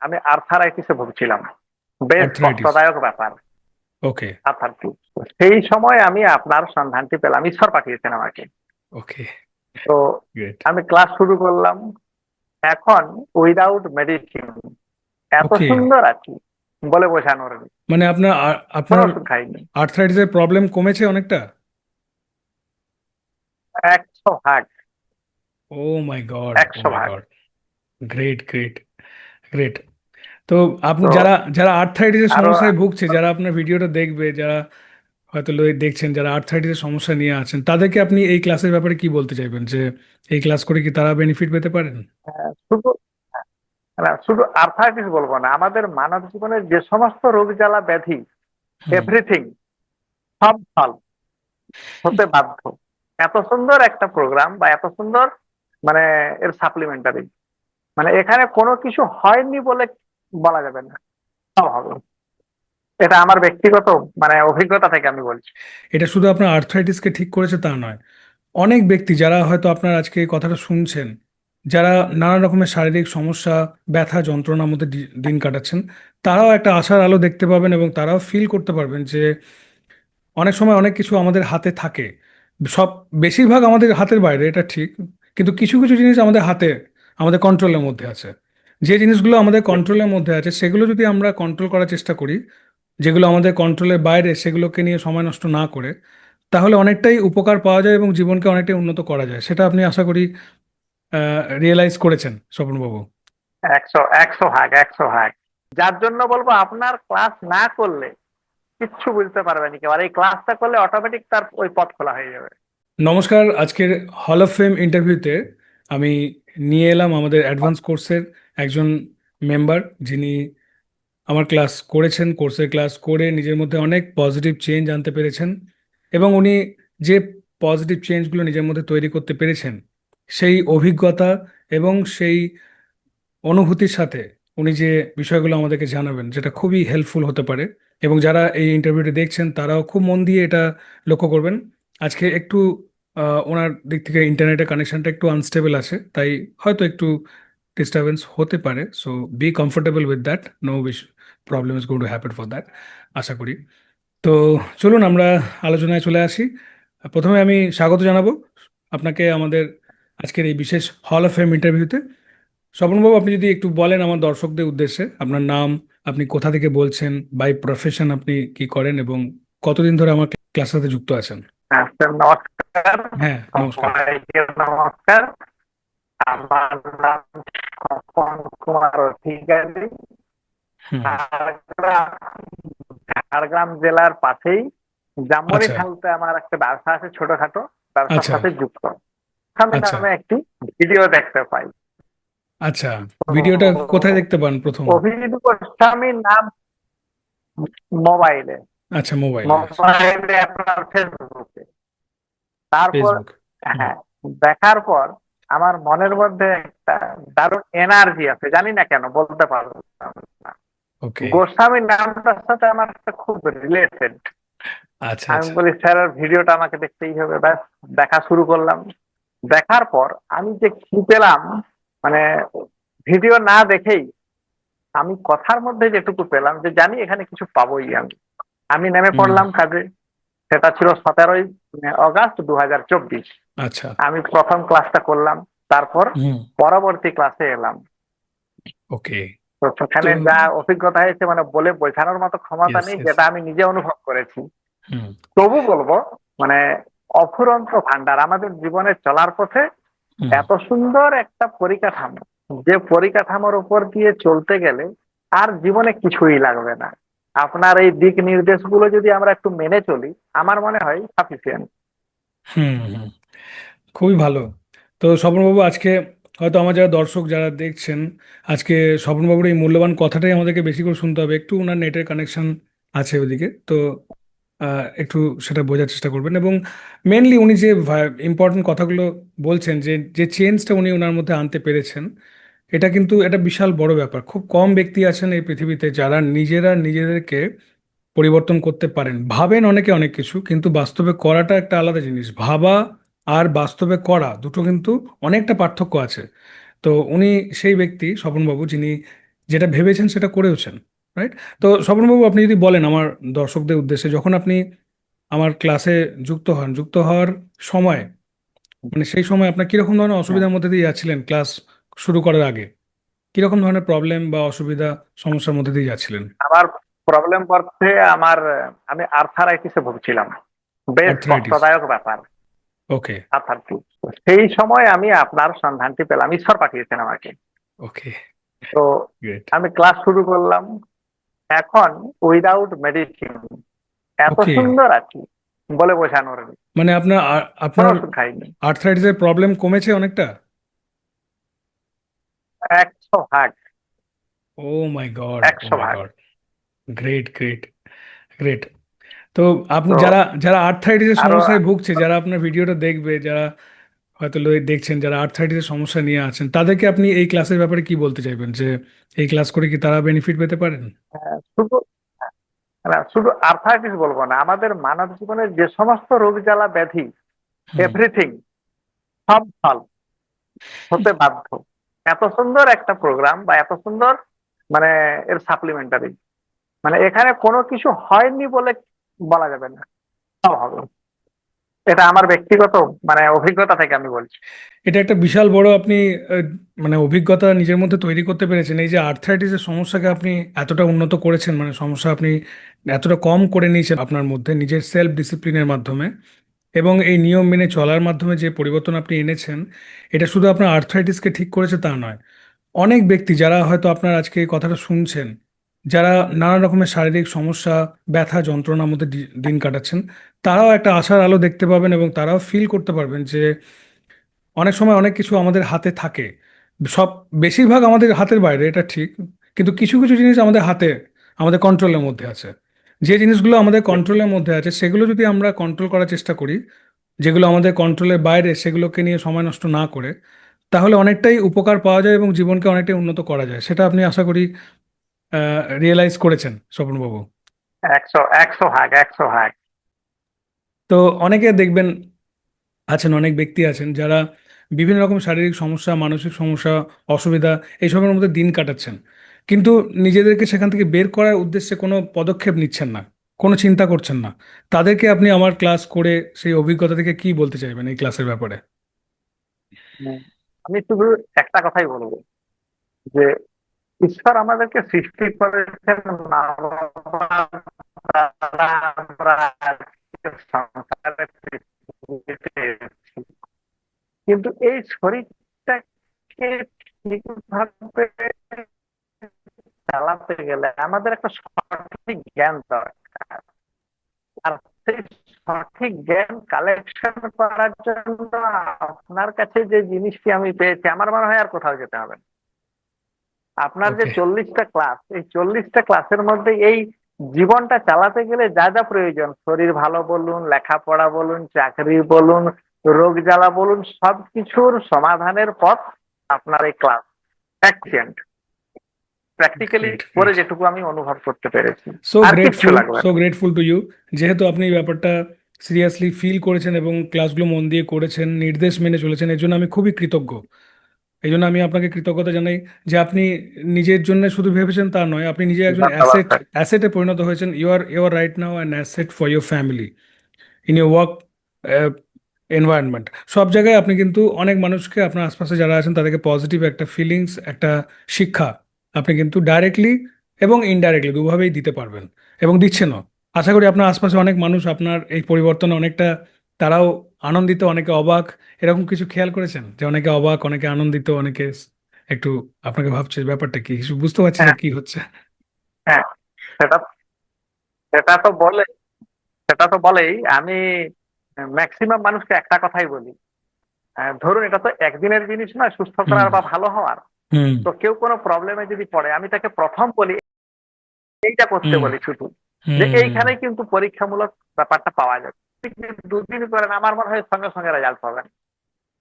আমি আর্থারাইটিসে ভুগছিলাম। বেশ. কষ্টদায়ক ব্যাপার। ওকে আর্থারাইটিস সেই সময় আমি আপনার সন্ধানটি পেলাম ঈশ্বর পাঠিয়েছেন আমাকে। ওকে তো আমি ক্লাস শুরু করলাম। এখন উইদাউট মেডিসিন এত. সুন্দর আছি বলে বোঝানোর মানে আপনার আপনার আর্থ্রাইটিসের প্রবলেম কমেছে অনেকটা? একশো ভাগ। ও মাই গড একশো ভাগ। গ্রেট গ্রেট গ্রেট তো আপনি যারা যারা আর্থ্রাইটিসের আরো- সমস্যায় ভুগছে যারা আপনার ভিডিওটা দেখবে যারা হয়তো দেখছেন যারা আর্থ্রাইটিসের সমস্যা নিয়ে আছেন তাদেরকে আপনি এই ক্লাসের ব্যাপারে কি বলতে চাইবেন? যে এই ক্লাস করে কি তারা বেনিফিট পেতে পারেন? শুধু না, শুধু আর্থাইটিস বলব না আমাদের মানব জীবনের যে সমস্ত রোগ জ্বালা ব্যাধি এভরিথিং সব সলভ হতে বাধ্য। এত সুন্দর একটা প্রোগ্রাম বা এত সুন্দর মানে এর সাপ্লিমেন্টারি মানে এখানে কোনো কিছু হয়নি বলে বলা যাবে না। এটা আমার ব্যক্তিগত মানে অভিজ্ঞতা থেকে আমি বলছি। এটা শুধু আপনার আর্থ্রাইটিসকে ঠিক করেছে তা নয়। অনেক ব্যক্তি যারা হয়তো আপনার আজকে কথাটা শুনছেন, যারা নানা রকমের শারীরিক সমস্যা, ব্যথা, যন্ত্রণার মধ্যে দিন কাটাচ্ছেন, তারাও একটা আশার আলো দেখতে পাবেন এবং তারাও ফিল করতে পারবেন যে অনেক সময় অনেক কিছু আমাদের হাতে থাকে। সব, বেশিরভাগ আমাদের হাতের বাইরে, এটা ঠিক। কিন্তু কিছু কিছু জিনিস আমাদের হাতে, আমাদের কন্ট্রোলের মধ্যে আছে। যে জিনিসগুলো আমাদের কন্ট্রোলের মধ্যে আছে সেগুলো যদি আমরা কন্ট্রোল করার চেষ্টা করি যেগুলো আমাদের কন্ট্রোলের বাইরে সেগুলোকে নিয়ে সময় নষ্ট না করে তাহলে অনেকটাই উপকার পাওয়া যায় এবং জীবনকে অনেকটাই উন্নত করা যায়। সেটা আপনি আশা করি রিয়েলাইজ করেছেন স্বপনবাবু। একশো একশো ভাগ একশো ভাগ। যার জন্য বলব আপনার ক্লাস না করলে কিচ্ছু বুঝতে পারবেন কেউ আর এই ক্লাসটা করলে অটোমেটিক তার ওই পথ খোলা হয়ে যাবে। নমস্কার আজকের হল অফ ফেম ইন্টারভিউতে আমি নিয়ে এলাম আমাদের অ্যাডভান্স কোর্সের একজন মেম্বার যিনি আমার ক্লাস করেছেন কোর্সের ক্লাস করে নিজের মধ্যে অনেক পজিটিভ চেঞ্জ আনতে পেরেছেন এবং উনি যে পজিটিভ চেঞ্জগুলো নিজের মধ্যে তৈরি করতে পেরেছেন, সেই অভিজ্ঞতা এবং সেই অনুভূতির সাথে উনি যে বিষয়গুলো আমাদেরকে জানাবেন, যেটা খুবই হেল্পফুল হতে পারে এবং যারা এই ইন্টারভিউটি দেখছেন, তারাও খুব মন দিয়ে এটা লক্ষ্য করবেন। আজকে একটু ওনার দিক থেকে ইন্টারনেটের কানেকশনটা একটু আনস্টেবল আছে, তাই হয়তো একটু ডিস্টারবেন্স হতে পারে so be comfortable with that no wish problem is going to happen for that আশা করি। তো চলুন আমরা আলোচনায় চলে আসি। প্রথমে আমি স্বাগত জানাব আপনাকে আমাদের আজকের এই বিশেষ হল অফ ফেম ইন্টারভিউতে স্বপনবাবু আপনি যদি একটু বলেন আমার দর্শকদের উদ্দেশ্যে আপনার নাম আপনি কোথা থেকে বলছেন বাই প্রফেশন আপনি কি করেন এবং কতদিন ধরে আমার ক্লাসের সাথে যুক্ত আছেন? নমস্কার। হ্যাঁ নমস্কার। নমস্কার। আমার নাম স্বপন কুমার অধিকারী হুম। ঝাড়গ্রাম জেলার পাশেই জামবনি আচ্ছা। খালতে আমার একটা ব্যবসা আছে ছোটখাটো ব্যবসার আচ্ছা। সাথে যুক্ত। আচ্ছা। আমি একটি ভিডিও দেখতে পাই। আচ্ছা ভিডিওটা কোথায় দেখতে পান প্রথম? অভিজিৎ গোস্বামীর নাম মোবাইলে। আচ্ছা মোবাইল। মোবাইলে আপনার ফেসবুকে। তারপর হ্যাঁ দেখার পর আমার মনের মধ্যে একটা দারুণ এনার্জি আছে জানি না কেন বলতে পারব না। গোস্বামীর নামটার সাথে আমার একটা খুব রিলেটেড আচ্ছা আমি আচ্ছা। বলি স্যারের ভিডিওটা আমাকে দেখতেই হবে ব্যাস দেখা শুরু করলাম। দেখার পর আমি যে কি পেলাম মানে ভিডিও না দেখেই আমি কথার মধ্যে যেটুকু পেলাম যে জানি এখানে কিছু পাবোই আমি। আমি নেমে পড়লাম কাজে। সেটা ছিল সতেরোই অগাস্ট দু হাজার চব্বিশ। আচ্ছা। আমি প্রথম ক্লাসটা করলাম তারপর পরবর্তী ক্লাসে এলাম। ওকে। তো সেখানে যা অভিজ্ঞতা হয়েছে মানে বলে বোঝানোর মতো ক্ষমতা নেই যেটা আমি নিজে অনুভব করেছি। তবু বলব মানে অফুরন্ত ভান্ডার আমাদের জীবনে চলার পথে এত সুন্দর একটা পরিকাঠামো যে পরিকাঠামোর উপর দিয়ে চলতে গেলে আর জীবনে কিছুই লাগবে না। আপনার এই দিক নির্দেশগুলো যদি আমরা একটু মেনে চলি, আমার মনে হয় সাফিসিয়েন্ট হুম খুবই ভালো। তো স্বপনবাবু, আজকে হয়তো আমার যারা দর্শক যারা দেখছেন, আজকে স্বপনবাবুর এই মূল্যবান কথাটাই আমাদেরকে বেশি করে শুনতে হবে। একটু ওনার নেটের কানেকশন আছে ওদিকে তো একটু সেটা বোঝার চেষ্টা করবেন। এবং মেনলি উনি যে ইম্পর্টেন্ট কথাগুলো বলছেন, যে যে চেঞ্জটা উনি ওনার মধ্যে আনতে পেরেছেন এটা কিন্তু এটা বিশাল বড় ব্যাপার। খুব কম ব্যক্তি আছেন এই পৃথিবীতে যারা নিজেরা নিজেদেরকে পরিবর্তন করতে পারেন। ভাবেন অনেকে অনেক কিছু কিন্তু বাস্তবে করাটা একটা আলাদা জিনিস। ভাবা আর বাস্তবে করা দুটো কিন্তু অনেকটা পার্থক্য আছে। তো উনি সেই ব্যক্তি স্বপনবাবু যিনি যেটা ভেবেছেন সেটা করেওছেন রাইট তো স্বপনবাবু আপনি যদি বলেন আমার দর্শকদের উদ্দেশ্যে যখন আপনি আমার ক্লাসে যুক্ত হন যুক্ত হওয়ার সময় মানে সেই সময় আপনার কীরকম ধরনের অসুবিধার মধ্যে দিয়ে যাচ্ছিলেন ক্লাস শুরু করার আগে কীরকম ধরনের প্রবলেম বা অসুবিধা সমস্যার মধ্যে দিয়ে যাচ্ছিলেন? আমার প্রবলেম করতে আমার আমি আর্থারাইটিসে ভুগছিলাম। বেশ. কষ্টদায়ক ব্যাপার। ওকে আর্থারাইটিস সেই সময় আমি আপনার সন্ধানটি পেলাম ঈশ্বর পাঠিয়েছেন আমাকে। ওকে তো আমি ক্লাস শুরু করলাম। এখন উইদাউট মেডিসিন এত. সুন্দর আছি বলে বোঝানোর মানে আপনার আপনার আর্থ্রাইটিসের প্রবলেম কমেছে অনেকটা? একশো ভাগ। ও মাই গড একশো ভাগ। Great great great. তো আপনি যারা যারা আর্থ্রাইটিসের সমস্যায় ভুগছে যারা আপনার ভিডিওটা দেখবে যারা হয়তো দেখছেন যারা আর্থ্রাইটিসের সমস্যা নিয়ে আছেন তাদেরকে আপনি এই ক্লাসের ব্যাপারে কি বলতে চাইবেন? যে এই ক্লাস করে কি তারা বেনিফিট পেতে পারেন? আহ, শুধু না, শুধু আর্থাইটিস বলব না আমাদের মানব জীবনের যে সমস্ত রোগ জ্বালা ব্যাধি এভরিথিং সব ফল হতে বাধ্য। এত সুন্দর একটা প্রোগ্রাম বা এত সুন্দর মানে এর সাপ্লিমেন্টারি মানে এখানে কোনো কিছু হয়নি বলে বলা যাবে না। সব হবে। এটা আমার ব্যক্তিগত মানে অভিজ্ঞতা থেকে আমি বলছি। এটা একটা বিশাল বড় আপনি মানে অভিজ্ঞতা নিজের মধ্যে তৈরি করতে পেরেছেন। এই যে আর্থ্রাইটিসের সমস্যাকে আপনি এতটা উন্নত করেছেন মানে সমস্যা আপনি এতটা কম করে নিয়েছেন আপনার মধ্যে নিজের সেলফ ডিসিপ্লিনের মাধ্যমে। এবং এই নিয়ম মেনে চলার মাধ্যমে যে পরিবর্তন আপনি এনেছেন, এটা শুধু আপনার আর্থ্রাইটিসকে ঠিক করেছে তা নয়। অনেক ব্যক্তি যারা হয়তো আপনার আজকে এই কথাটা শুনছেন, যারা নানা রকমের শারীরিক সমস্যা, ব্যথা, যন্ত্রণার মধ্যে দিন কাটাচ্ছেন, তারাও একটা আশার আলো দেখতে পাবেন এবং তারাও ফিল করতে পারবেন যে অনেক সময় অনেক কিছু আমাদের হাতে থাকে। সব, বেশিরভাগ আমাদের হাতের বাইরে, এটা ঠিক, কিন্তু কিছু কিছু জিনিস আমাদের হাতে, আমাদের কন্ট্রোলের মধ্যে আছে। যে জিনিসগুলো আমাদের কন্ট্রোলের মধ্যে আছে সেগুলো যদি আমরা কন্ট্রোল করার চেষ্টা করি যেগুলো আমাদের কন্ট্রোলের বাইরে সেগুলোকে নিয়ে সময় নষ্ট না করে তাহলে অনেকটাই উপকার পাওয়া যায় এবং জীবনকে অনেকটাই উন্নত করা যায়। সেটা আপনি আশা করি রিয়েলাইজ করেছেন স্বপনবাবু। একশো একশো ভাগ একশো ভাগ তো অনেকে দেখবেন আছেন অনেক ব্যক্তি আছেন যারা বিভিন্ন রকম শারীরিক সমস্যা মানসিক সমস্যা অসুবিধা এইসবের মধ্যে দিন কাটাচ্ছেন। কিন্তু নিজেদেরকে সেখান থেকে বের করার উদ্দেশ্যে কোনো পদক্ষেপ নিচ্ছেন না, কোনো চিন্তা করছেন না তাদেরকে আপনি আমার ক্লাস করে সেই অভিজ্ঞতা থেকে কি বলতে চাইবেন এই ক্লাসের ব্যাপারে আমি শুধু একটা কথাই বলব যে, ঈশ্বর আমাদেরকে সৃষ্টি করেছেন। কিন্তু এই শরীরটাকে চালাতে গেলে আমাদের একটা সঠিক জ্ঞান দরকার। আর সেই সঠিক জ্ঞান কালেকশন করার জন্য আপনার কাছে যে জিনিসটি আমি পেয়েছি আমার মনে হয় আর কোথাও যেতে হবে আপনার যে চল্লিশটা ক্লাস এই চল্লিশটা ক্লাসের মধ্যে এই জীবনটা চালাতে গেলে যা যা প্রয়োজন শরীর ভালো বলুন লেখাপড়া বলুন চাকরি বলুন রোগ জ্বালা বলুন সবকিছুর সমাধানের পথ আপনার এই ক্লাস অ্যাকসিয়েন্ট প্র্যাকটিক্যালি করে যেটুকু আমি অনুভব করতে পেরেছি। So grateful so grateful to you যেহেতু আপনি এই ব্যাপারটা সিরিয়াসলি ফিল করেছেন এবং ক্লাসগুলো মন দিয়ে করেছেন নির্দেশ মেনে চলেছেন এর জন্য আমি খুবই কৃতজ্ঞ। এই জন্য আমি আপনাকে কৃতজ্ঞতা জানাই যে আপনি নিজের জন্য শুধু ভেবেছেন তা নয় আপনি নিজে একজন অ্যাসেট অ্যাসেটে পরিণত হয়েছেন। You are you are right now an asset for your family in your work environment সব জায়গায় আপনি কিন্তু অনেক মানুষকে আপনার আশপাশে যারা আছেন তাদেরকে পজিটিভ একটা ফিলিংস একটা শিক্ষা আপনি কিন্তু ডাইরেক্টলি এবং ইনডাইরেক্টলি দুভাবেই দিতে পারবেন। এবং দিচ্ছেনও আশা করি আপনার আশপাশে অনেক মানুষ আপনার এই পরিবর্তনে অনেকটা তারাও আনন্দিত অনেকে অবাক। এরকম কিছু খেয়াল করেছেন? যে অনেকে অবাক অনেকে আনন্দিত অনেকে একটু আপনাকে ভাবছে ব্যাপারটা কি? কিছু বুঝতে পারছি না হ্যাঁ। কি হচ্ছে। হ্যাঁ সেটা সেটা তো বলে সেটা তো বলেই আমি ম্যাক্সিমাম মানুষকে একটা কথাই বলি। ধরুন এটা তো একদিনের জিনিস নয় সুস্থ করার বা ভালো হওয়ার। তো কেউ কোনো প্রবলেমে যদি পড়ে আমি তাকে প্রথম বলি এইটা করতে। বলি শুধু। যে এইখানে কিন্তু পরীক্ষামূলক ব্যাপারটা পাওয়া যাবে দুদিন করেন আমার মনে হয় সঙ্গে সঙ্গে রেজাল্ট পাবেন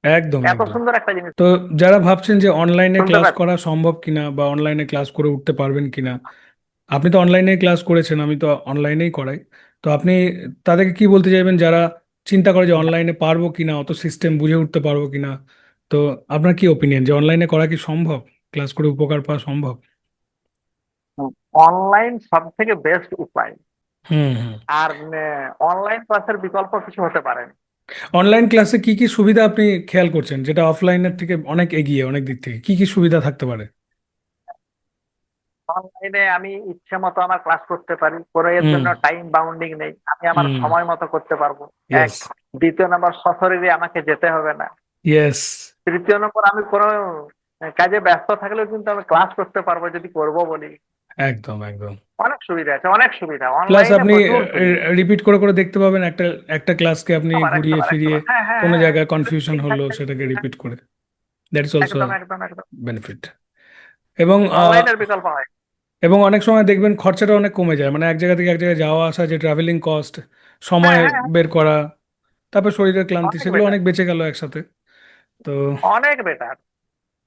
একদম এত সুন্দর একটা জিনিস। তো যারা ভাবছেন যে অনলাইনে ক্লাস করা সম্ভব কিনা বা অনলাইনে ক্লাস করে উঠতে পারবেন কিনা আপনি তো অনলাইনে ক্লাস করেছেন আমি তো অনলাইনেই করাই। তো আপনি তাদেরকে কি বলতে চাইবেন? যারা চিন্তা করে যে অনলাইনে পারব কিনা অত সিস্টেম বুঝে উঠতে পারব কিনা? তো আপনার কি ওপিনিয়ন যে অনলাইনে করা কি সম্ভব? ক্লাস করে উপকার পাওয়া সম্ভব? অনলাইন সব থেকে বেস্ট উপায়। হুম হুম। আর অনলাইন ক্লাসের বিকল্প কিছু হতে পারে। না। অনলাইন ক্লাসে কি কি সুবিধা আপনি খেয়াল করছেন? যেটা অফলাইনের থেকে অনেক এগিয়ে অনেক দিক থেকে। কি কি সুবিধা থাকতে পারে? অনলাইনে আমি ইচ্ছে মতো আমার ক্লাস করতে পারি। করে এর জন্য টাইম বাউন্ডিং নেই। আমি আমার সময় মতো করতে পারব। এক দ্বিতীয় নম্বর সশরীরে আমাকে যেতে হবে না। ইয়েস তৃতীয় নম্বর আমি কোনো কাজে ব্যস্ত থাকলেও কিন্তু আমি ক্লাস করতে পারব যদি করব বলি। একদম একদম। অনেক সুবিধা আছে অনেক সুবিধা। প্লাস আপনি রিপিট করে করে দেখতে পাবেন একটা একটা ক্লাসকে আপনি ঘুরিয়ে ফিরিয়ে হ্যাঁ হ্যাঁ কোনো হ্যাঁ। জায়গায় কনফিউশন হলো সেটাকে রিপিট করে। দ্যাট ইজ অলসো একদম একদম একদম। বেনিফিট এবং বিকল্প হয়। এবং অনেক সময় দেখবেন খরচাটা অনেক কমে যায়। মানে এক জায়গা থেকে এক জায়গায় যাওয়া আসা যে ট্রাভেলিং কস্ট সময় বের করা তারপর শরীরের ক্লান্তি সেগুলো অনেক বেঁচে গেল একসাথে। তো অনেক বেটার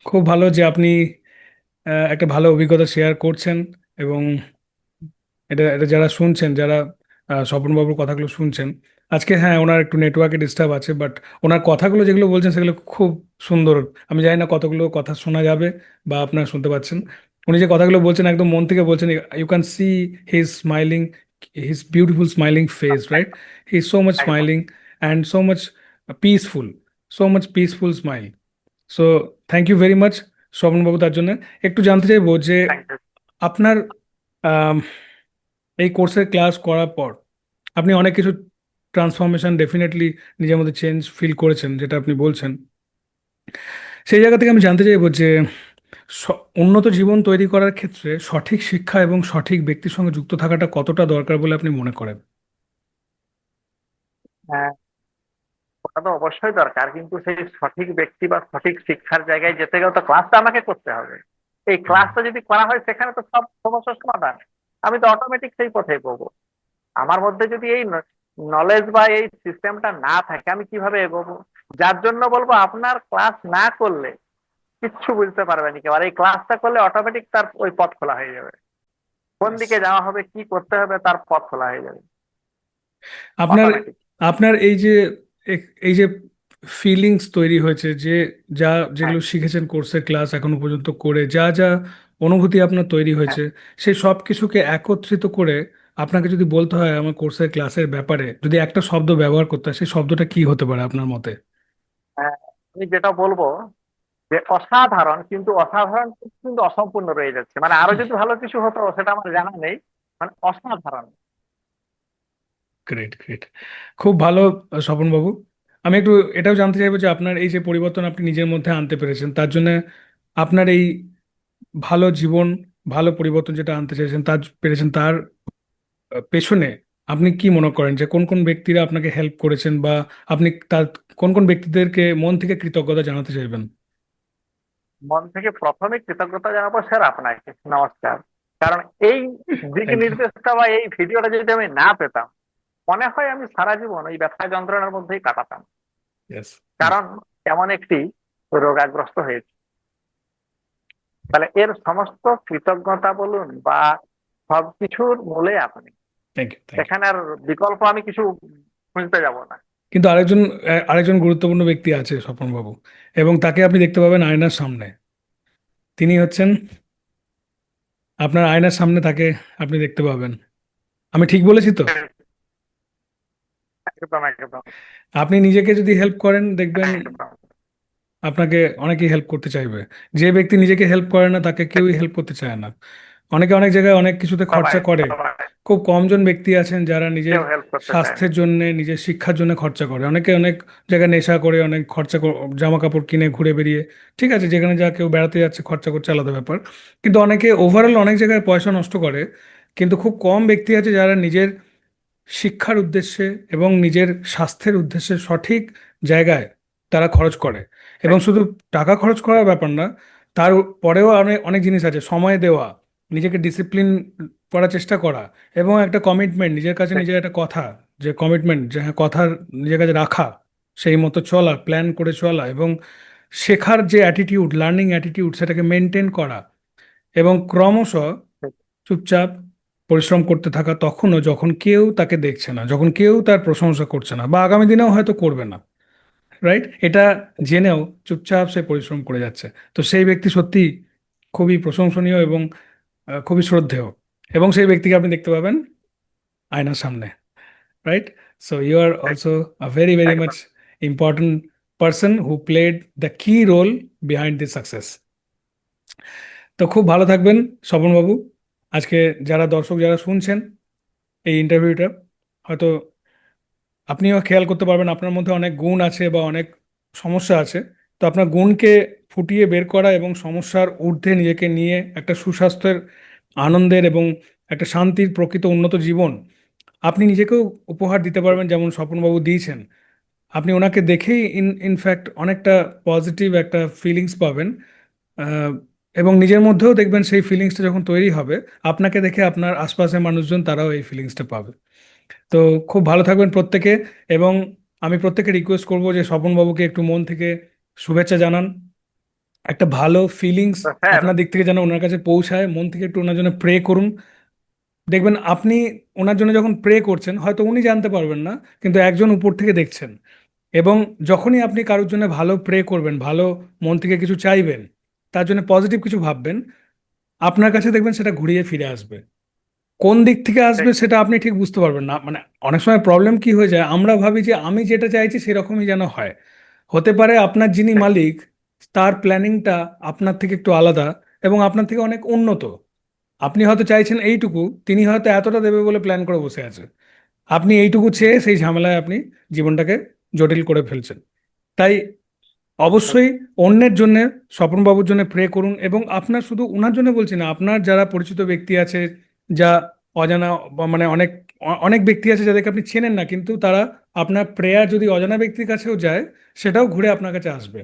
খুব ভালো যে আপনি একটা ভালো অভিজ্ঞতা শেয়ার করছেন এবং এটা এটা যারা শুনছেন যারা স্বপনবাবুর কথাগুলো শুনছেন আজকে হ্যাঁ ওনার একটু নেটওয়ার্কে ডিস্টার্ব আছে বাট ওনার কথাগুলো যেগুলো বলছেন সেগুলো খুব সুন্দর। আমি জানি না কতগুলো কথা শোনা যাবে বা আপনারা শুনতে পাচ্ছেন। উনি যে কথাগুলো বলছেন একদম মন থেকে বলছেন you can see his smiling his beautiful smiling face right he is so much smiling and so much peaceful so much peaceful smile so thank you very much স্বপনবাবু তার জন্য। একটু জানতে চাইব যে আপনার এই কোর্সের ক্লাস করার পর আপনি অনেক কিছু ট্রান্সফরমেশন ডেফিনেটলি নিজের মধ্যে চেঞ্জ ফিল করেছেন যেটা আপনি বলছেন। সেই জায়গা থেকে আমি জানতে চাইব যে উন্নত জীবন তৈরি করার ক্ষেত্রে সঠিক শিক্ষা এবং সঠিক ব্যক্তির সঙ্গে যুক্ত থাকাটা কতটা দরকার বলে আপনি মনে করেন? হ্যাঁ ওটা তো অবশ্যই দরকার কিন্তু সেই সঠিক ব্যক্তি বা সঠিক শিক্ষার জায়গায় যেতে গেলে তো ক্লাসটা আমাকে করতে হবে। এই ক্লাসটা যদি করা হয় সেখানে তো সব সমস্যার সমাধান। আমি তো অটোমেটিক সেই পথে এগোবো। আমার মধ্যে যদি এই নলেজ বা এই সিস্টেমটা না থাকে আমি কীভাবে এগোবো? যার জন্য বলব আপনার ক্লাস না করলে কিচ্ছু বুঝতে পারবেন কেউ। আর এই ক্লাসটা করলে অটোমেটিক তার ওই পথ খোলা হয়ে যাবে। কোন দিকে যাওয়া হবে কি করতে হবে তার পথ খোলা হয়ে যাবে। আপনার আপনার এই যে এই যে ফিলিংস তৈরি হয়েছে যে যা যেগুলো শিখেছেন কোর্সের ক্লাস এখনও পর্যন্ত করে যা যা অনুভূতি আপনার তৈরি হ্যাঁ হয়েছে সেই সব কিছুকে একত্রিত করে আপনাকে যদি বলতে হয় আমার কোর্সের ক্লাসের ব্যাপারে যদি একটা শব্দ ব্যবহার করতে হয় সেই শব্দটা কি হতে পারে আপনার মতে? হ্যাঁ, আমি যেটা বলব যে অসাধারণ কিন্তু অসাধারণ কিন্তু অসম্পূর্ণ রয়ে যাচ্ছে। মানে আরও যদি ভালো কিছু হতো সেটা আমার জানা নেই মানে অসাধারণ। গ্রেট গ্রেট খুব ভালো স্বপন বাবু আমি একটু এটাও জানতে চাইব যে আপনার এই যে পরিবর্তন আপনি নিজের মধ্যে আনতে পেরেছেন তার জন্য আপনার এই ভালো জীবন ভালো পরিবর্তন যেটা আনতে চাইছেন তার পেরেছেন তার পেছনে আপনি কি মনে করেন যে কোন কোন ব্যক্তিরা আপনাকে হেল্প করেছেন বা আপনি তার কোন কোন ব্যক্তিদেরকে মন থেকে কৃতজ্ঞতা জানাতে চাইবেন? মন থেকে প্রথমে কৃতজ্ঞতা জানাব স্যার আপনাকে নমস্কার। কারণ এই দিক নির্দেশটা বা এই ভিডিওটা যদি আমি না পেতাম মনে হয় আমি সারা জীবন ওই ব্যথা যন্ত্রণার মধ্যেই কাটাতাম। কারণ এমন একটি রোগাগ্রস্ত হয়েছে। তাহলে এর সমস্ত কৃতজ্ঞতা বলুন বা সবকিছুর মূলে আপনি। এখানে আর বিকল্প আমি কিছু খুঁজতে যাব না। কিন্তু আরেকজন আরেকজন গুরুত্বপূর্ণ ব্যক্তি আছে স্বপন বাবু এবং তাকে আপনি দেখতে পাবেন আয়নার সামনে। তিনি হচ্ছেন আপনার আয়নার সামনে তাকে আপনি দেখতে পাবেন। আমি ঠিক বলেছি তো? একদম আপনি নিজেকে যদি হেল্প করেন দেখবেন আপনাকে অনেকেই হেল্প করতে চাইবে। যে ব্যক্তি নিজেকে হেল্প করে না তাকে কেউই হেল্প করতে চায় না। অনেকে অনেক জায়গায় অনেক কিছুতে খরচা করে। খুব কমজন ব্যক্তি আছেন যারা নিজের। স্বাস্থ্যের জন্য নিজের শিক্ষার জন্য খরচা করে। অনেকে অনেক জায়গায় নেশা করে অনেক খরচা জামা কাপড় কিনে ঘুরে বেরিয়ে। ঠিক আছে যেখানে যা কেউ বেড়াতে যাচ্ছে খরচা করছে আলাদা ব্যাপার। কিন্তু অনেকে ওভারঅল অনেক জায়গায় পয়সা নষ্ট করে। কিন্তু খুব কম ব্যক্তি আছে যারা নিজের শিক্ষার উদ্দেশ্যে এবং নিজের স্বাস্থ্যের উদ্দেশ্যে সঠিক জায়গায় তারা খরচ করে। এবং শুধু টাকা খরচ করার ব্যাপার না তার পরেও অনেক অনেক জিনিস আছে। সময় দেওয়া নিজেকে ডিসিপ্লিন করার চেষ্টা করা এবং একটা কমিটমেন্ট নিজের কাছে নিজের একটা কথা যে কমিটমেন্ট যে হ্যাঁ কথা নিজের কাছে রাখা সেই মতো চলা প্ল্যান করে চলা এবং শেখার যে অ্যাটিটিউড লার্নিং অ্যাটিটিউড সেটাকে মেনটেন করা এবং ক্রমশ চুপচাপ পরিশ্রম করতে থাকা তখনও যখন কেউ তাকে দেখছে না, যখন কেউ তার প্রশংসা করছে না বা আগামী দিনেও হয়তো করবে না রাইট এটা জেনেও চুপচাপ সে পরিশ্রম করে যাচ্ছে। তো সেই ব্যক্তি সত্যি খুবই প্রশংসনীয় এবং খুবই শ্রদ্ধেয় এবং সেই ব্যক্তিকে আপনি দেখতে পাবেন আয়নার সামনে right so you are also a very very much important person who played the key role behind this success তো খুব ভালো থাকবেন, স্বপনবাবু। আজকে যারা দর্শক যারা শুনছেন এই ইন্টারভিউটা হয়তো আপনিও খেয়াল করতে পারবেন আপনার মধ্যে অনেক গুণ আছে বা অনেক সমস্যা আছে। তো আপনার গুণকে ফুটিয়ে বের করা এবং সমস্যার ঊর্ধ্বে নিজেকে নিয়ে একটা সুস্বাস্থ্যের, আনন্দের এবং একটা শান্তির প্রকৃত উন্নত জীবন আপনি নিজেকেও উপহার দিতে পারবেন যেমন স্বপনবাবু দিয়েছেন। আপনি ওনাকে দেখেই ইন ইনফ্যাক্ট অনেকটা পজিটিভ একটা ফিলিংস পাবেন। এবং নিজের মধ্যেও দেখবেন সেই ফিলিংসটা যখন তৈরি হবে আপনাকে দেখে আপনার আশপাশের মানুষজন তারাও এই ফিলিংসটা পাবে। তো খুব ভালো থাকবেন প্রত্যেকে এবং আমি প্রত্যেকে রিকোয়েস্ট করব যে স্বপনবাবুকে একটু মন থেকে শুভেচ্ছা জানান। একটা ভালো ফিলিংস আপনার দিক থেকে যেন ওনার কাছে পৌঁছায় মন থেকে একটু ওনার জন্য প্রে করুন। দেখবেন আপনি ওনার জন্য যখন প্রে করছেন হয়তো উনি জানতে পারবেন না কিন্তু একজন উপর থেকে দেখছেন। এবং যখনই আপনি কারোর জন্য ভালো প্রে করবেন ভালো মন থেকে কিছু চাইবেন তার জন্য পজিটিভ কিছু ভাববেন। আপনার কাছে দেখবেন সেটা ঘুরিয়ে ফিরে আসবে। কোন দিক থেকে আসবে সেটা আপনি ঠিক বুঝতে পারবেন না। মানে অনেক সময় প্রবলেম কি হয়ে যায় আমরা ভাবি যে আমি যেটা চাইছি সেরকমই যেন হয়। হতে পারে আপনার যিনি মালিক তার প্ল্যানিংটা আপনার থেকে একটু আলাদা এবং আপনার থেকে অনেক উন্নত। আপনি হয়তো চাইছেন এইটুকু তিনি হয়তো এতটা দেবে বলে প্ল্যান করে বসে আছে। আপনি এইটুকু চেয়ে সেই ঝামেলায় আপনি জীবনটাকে জটিল করে ফেলছেন। তাই অবশ্যই অন্যের জন্য, স্বপনবাবুর জন্য প্রে করুন এবং আপনার শুধু ওনার জন্য বলছি না, আপনার যারা পরিচিত ব্যক্তি আছে, যা অজানা মানে অনেক অনেক ব্যক্তি আছে যাদেরকে আপনি চেনেন না, কিন্তু তারা আপনার প্রেয়ার যদি অজানা ব্যক্তির কাছেও যায়, সেটাও ঘুরে আপনার কাছে আসবে।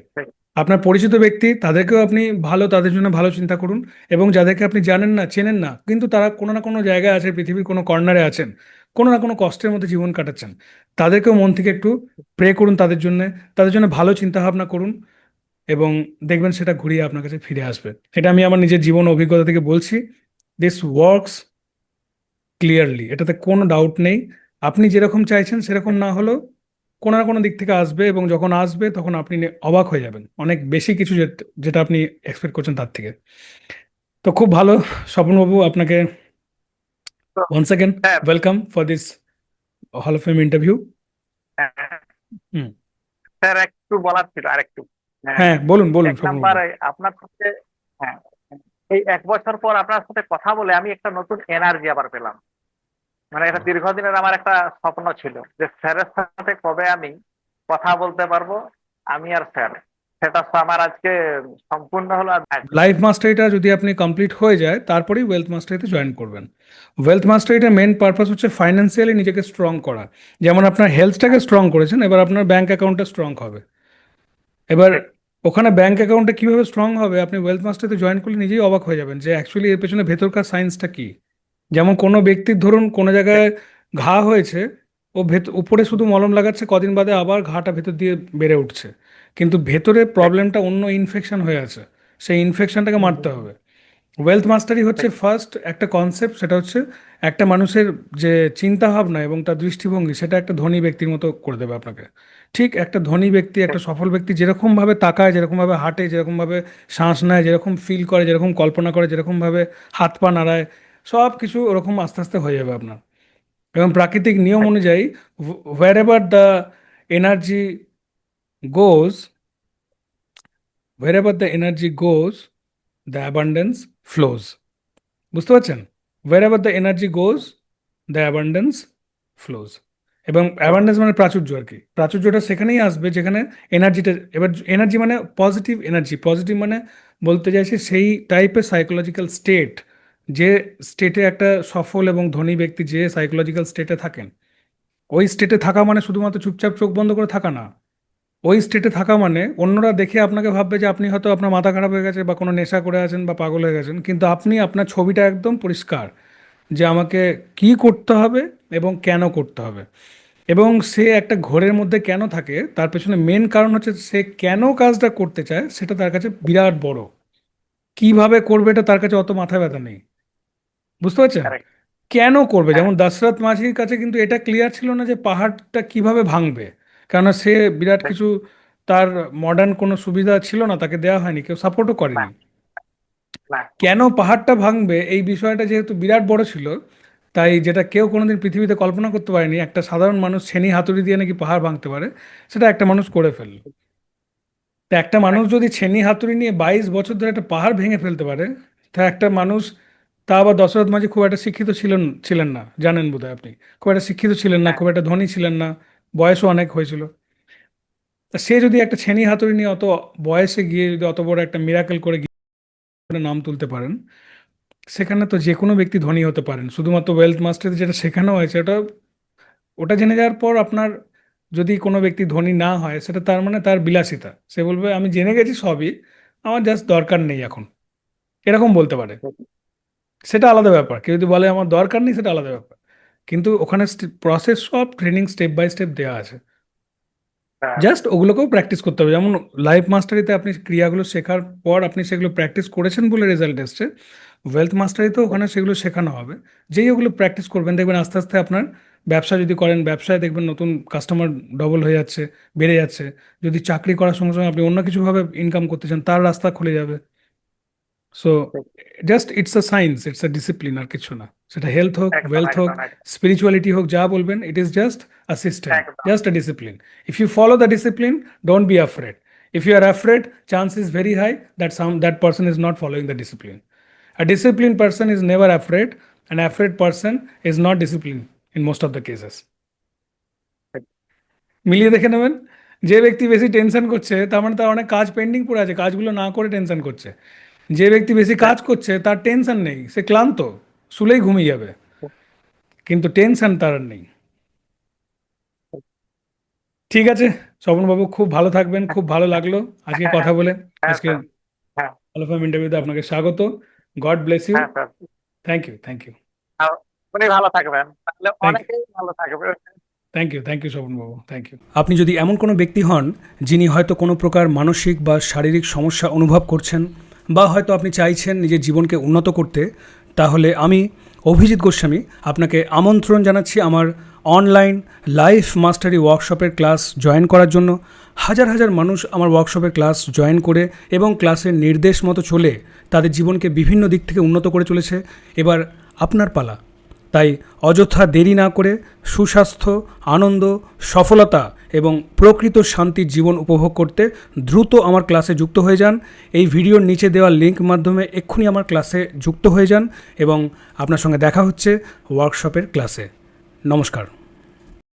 আপনার পরিচিত ব্যক্তি, তাদেরকেও আপনি ভালো, তাদের জন্য ভালো চিন্তা করুন এবং যাদেরকে আপনি জানেন না, চেনেন না, কিন্তু তারা কোনো না কোনো জায়গায় আছে, পৃথিবীর কোনো কর্নারে আছেন। কোনো না কোনো কষ্টের মধ্যে জীবন কাটাচ্ছেন। তাদেরকেও মন থেকে একটু প্রে করুন তাদের জন্য। তাদের জন্য ভালো চিন্তা ভাবনা করুন এবং দেখবেন সেটা ঘুরিয়ে আপনার কাছে ফিরে আসবে। এটা আমি আমার নিজের জীবন অভিজ্ঞতা থেকে বলছি। দিস ওয়ার্কস ক্লিয়ারলি এটাতে কোনো ডাউট নেই। আপনি যেরকম চাইছেন সেরকম না হলেও কোনো না কোনো দিক থেকে আসবে এবং যখন আসবে তখন আপনি অবাক হয়ে যাবেন। অনেক বেশি কিছু যেটা আপনি এক্সপেক্ট করছেন তার থেকে। তো খুব ভালো স্বপনবাবু, আপনাকে sir welcome for this hall of fame interview hmm sir একটু বলার ছিল হ্যাঁ। হ্যাঁ বলুন বলুন নাম্বার আপনার সাথে হ্যাঁ। এই এক বছর পর আপনার সাথে কথা বলে আমি একটা নতুন এনার্জি আবার পেলাম। মানে এটা দীর্ঘদিনের আমার একটা স্বপ্ন ছিল যে স্যারের সাথে কবে আমি কথা বলতে পারব আমি আর স্যার। সেটা আমার আজকে সম্পূর্ণ হলো লাইফ মাস্টারিটা যদি আপনি কমপ্লিট হয়ে যায়, তারপরেই ওয়েলথ মাস্টারিতে জয়েন করবেন। ওয়েলথ মাস্টারিটা মেন পারপাস হচ্ছে ফাইন্যান্সিয়ালি নিজেকে স্ট্রং করা। যেমন আপনার হেলথটাকে স্ট্রং করেছেন, এবার আপনার ব্যাংক অ্যাকাউন্টটা স্ট্রং হবে। এবার ওখানে ব্যাংক অ্যাকাউন্টটা কীভাবে স্ট্রং হবে, আপনি ওয়েলথ মাস্টারিতে জয়েন করলে নিজেই অবাক হয়ে যাবেন যে অ্যাকচুয়ালি এর পেছনে ভেতরকার সায়েন্সটা কি। যেমন কোনো ব্যক্তির ধরুন কোনো জায়গায় ঘা হয়েছে, ও ভেত, উপরে শুধু মলম লাগাচ্ছে, কদিন বাদে আবার ঘাটা ভেতর দিয়ে বেড়ে উঠছে। কিন্তু ভেতরে প্রবলেমটা অন্য ইনফেকশন হয়ে আছে। সেই ইনফেকশনটাকে মারতে হবে। ওয়েলথ মাস্টারি হচ্ছে ফার্স্ট একটা কনসেপ্ট সেটা হচ্ছে একটা মানুষের যে চিন্তা ভাবনা এবং তার দৃষ্টিভঙ্গি সেটা একটা ধনী ব্যক্তির মতো করে দেবে আপনাকে। ঠিক একটা ধনী ব্যক্তি একটা সফল ব্যক্তি যেরকমভাবে তাকায় যেরকমভাবে হাঁটে যেরকম ভাবে শ্বাস নেয় যেরকম ফিল করে যেরকম কল্পনা করে যেরকমভাবে হাত পা নাড়ায় সব কিছু ওরকম আস্তে আস্তে হয়ে যাবে আপনার। এবং প্রাকৃতিক নিয়ম অনুযায়ী wherever the energy wherever the energy goes the abundance flows বুঝতে পারছেন? Ever the energy goes the abundance flows এবং অ্যাবান্ডেন্স মানে প্রাচুর্য আর কি। প্রাচুর্যটা সেখানেই আসবে যেখানে এনার্জিটা এবার এনার্জি মানে পজিটিভ এনার্জি পজিটিভ মানে বলতে চাইছি সেই টাইপের সাইকোলজিক্যাল স্টেট যে স্টেটে একটা সফল এবং ধনী ব্যক্তি যে সাইকোলজিক্যাল স্টেটে থাকেন। ওই স্টেটে থাকা মানে শুধুমাত্র চুপচাপ চোখ বন্ধ করে থাকা না। ওই স্টেটে থাকা মানে অন্যরা দেখে আপনাকে ভাববে যে আপনি হয়তো আপনার মাথা খারাপ হয়ে গেছে বা কোনো নেশা করে আছেন বা পাগল হয়ে গেছেন কিন্তু আপনি আপনার ছবিটা একদম পরিষ্কার যে আমাকে কি করতে হবে এবং কেন করতে হবে। এবং সে একটা ঘোরের মধ্যে কেন থাকে তার পেছনে মেন কারণ হচ্ছে সে কেন কাজটা করতে চায় সেটা তার কাছে বিরাট বড়। কীভাবে করবে এটা তার কাছে অত মাথা ব্যথা নেই। বুঝতে পারছেন? কেন করবে? যেমন দশরথ মাঝির কাছে কিন্তু এটা ক্লিয়ার ছিল না যে পাহাড়টা কীভাবে ভাঙবে। কেননা সে বিরাট কিছু তার মডার্ন কোনো সুবিধা ছিল না তাকে দেওয়া হয়নি কেউ সাপোর্টও করেনি। কেন পাহাড়টা ভাঙবে? এই বিষয়টা যেহেতু বিরাট বড় ছিল তাই যেটা কেউ কোনোদিন পৃথিবীতে কল্পনা করতে পারেনি একটা সাধারণ মানুষ ছেনি হাতুড়ি দিয়ে নাকি পাহাড় ভাঙতে পারে সেটা একটা মানুষ করে ফেলল। তা একটা মানুষ যদি ছেনি হাতুড়ি নিয়ে বাইশ বছর ধরে একটা পাহাড় ভেঙে ফেলতে পারে তা একটা মানুষ তা আবার দশরথ মাঝি খুব একটা শিক্ষিত ছিলেন ছিলেন না জানেন বোধহয় আপনি। খুব একটা শিক্ষিত ছিলেন না খুব একটা ধনী ছিলেন না বয়সও অনেক হয়েছিল। তা সে যদি একটা ছেনি হাতুড়ি নিয়ে অত বয়সে গিয়ে যদি অত বড় একটা মিরাকেল করে গিয়ে নাম তুলতে পারেন সেখানে তো যে কোনো ব্যক্তি ধনী হতে পারেন। শুধুমাত্র ওয়েলথ মাস্টারে যেটা শেখানো হয়েছে ওটা ওটা জেনে যাওয়ার পর আপনার যদি কোনো ব্যক্তি ধনী না হয় সেটা তার মানে তার বিলাসিতা। সে বলবে আমি জেনে গেছি সবই আমার জাস্ট দরকার নেই এখন। এরকম বলতে পারে। সেটা আলাদা ব্যাপার। কেউ যদি বলে আমার দরকার নেই সেটা আলাদা ব্যাপার। কিন্তু ওখানে প্রসেস সব ট্রেনিং স্টেপ বাই স্টেপ দেওয়া আছে। হ্যাঁ, জাস্ট ওগুলোকেও প্র্যাকটিস করতে হবে। যেমন লাইফ মাস্টারিতে আপনি ক্রিয়াগুলো শেখার পর আপনি সেগুলো প্র্যাকটিস করেছেন বলে রেজাল্ট এসছে ওয়েলথ মাস্টারিতেও ওখানে সেগুলো শেখানো হবে। যেই ওগুলো প্র্যাকটিস করবেন দেখবেন আস্তে আস্তে আপনার ব্যবসা যদি করেন ব্যবসায় দেখবেন নতুন কাস্টমার ডবল হয়ে যাচ্ছে বেড়ে যাচ্ছে। যদি চাকরি করার সঙ্গে সঙ্গে আপনি অন্য কিছুভাবে ইনকাম করতে চান তার রাস্তা খুলে যাবে। So just it's a science it's a discipline আর কিছু না। সেটা হেলথ হোক একদম, ওয়েলথ হোক একদম, একদম। স্পিরিচুয়ালিটি হোক যা বলবেন it is just a system একদম। Just a discipline if you follow the discipline don't be afraid if you are afraid chance is very high that some that person is not following the discipline a disciplined person is never afraid an afraid person is not disciplined in most of the cases মিলিয়ে দেখে নেবেন যে ব্যক্তি বেশি tension করছে তার মানে তার অনেক কাজ পেন্ডিং পড়ে আছে কাজগুলো না করে টেনশন করছে। যে ব্যক্তি বেশি কাজ করছে তার টেনশন নেই। সে ক্লান্ত শুলেই ঘুমিয়ে যাবে। কিন্তু টেনশন তার নেই। ঠিক আছে স্বপনবাবু খুব ভালো থাকবেন খুব ভালো লাগল আজকে কথা বলে। হ্যাঁ, আজকে। হ্যাঁ, আলফাম ইন্টারভিউতে আপনাকে স্বাগত। গড ব্লেস ইউ হ্যাঁ, থ্যাংক ইউ থ্যাংক ইউ উনি ভালো থাকবেন। তাহলে অনেকেই ভালো থাকবে। থ্যাংক ইউ থ্যাংক ইউ স্বপনবাবু থ্যাংক ইউ আপনি যদি এমন কোনো ব্যক্তি হন যিনি হয়তো কোনো প্রকার মানসিক বা শারীরিক সমস্যা অনুভব করছেন বা হয়তো আপনি চাইছেন নিজের জীবনকে উন্নত করতে, তাহলে আমি অভিজিৎ গোস্বামী আপনাকে আমন্ত্রণ জানাচ্ছি আমার অনলাইন লাইফ মাস্টারি ওয়ার্কশপের ক্লাস জয়েন করার জন্য। হাজার হাজার মানুষ আমার ওয়ার্কশপের ক্লাস জয়েন করে এবং ক্লাসের নির্দেশ মতো চলে তাদের জীবনকে বিভিন্ন দিক থেকে উন্নত করে চলেছে। এবার আপনার পালা। তাই অযথা দেরি না করে সুস্বাস্থ্য, আনন্দ, সফলতা এবং প্রকৃত শান্তির জীবন উপভোগ করতে দ্রুত আমার ক্লাসে যুক্ত হয়ে যান। এই ভিডিওর নিচে দেওয়া লিঙ্ক মাধ্যমে এক্ষুনি আমার ক্লাসে যুক্ত হয়ে যান এবং আপনার সঙ্গে দেখা হচ্ছে ওয়ার্কশপের ক্লাসে নমস্কার।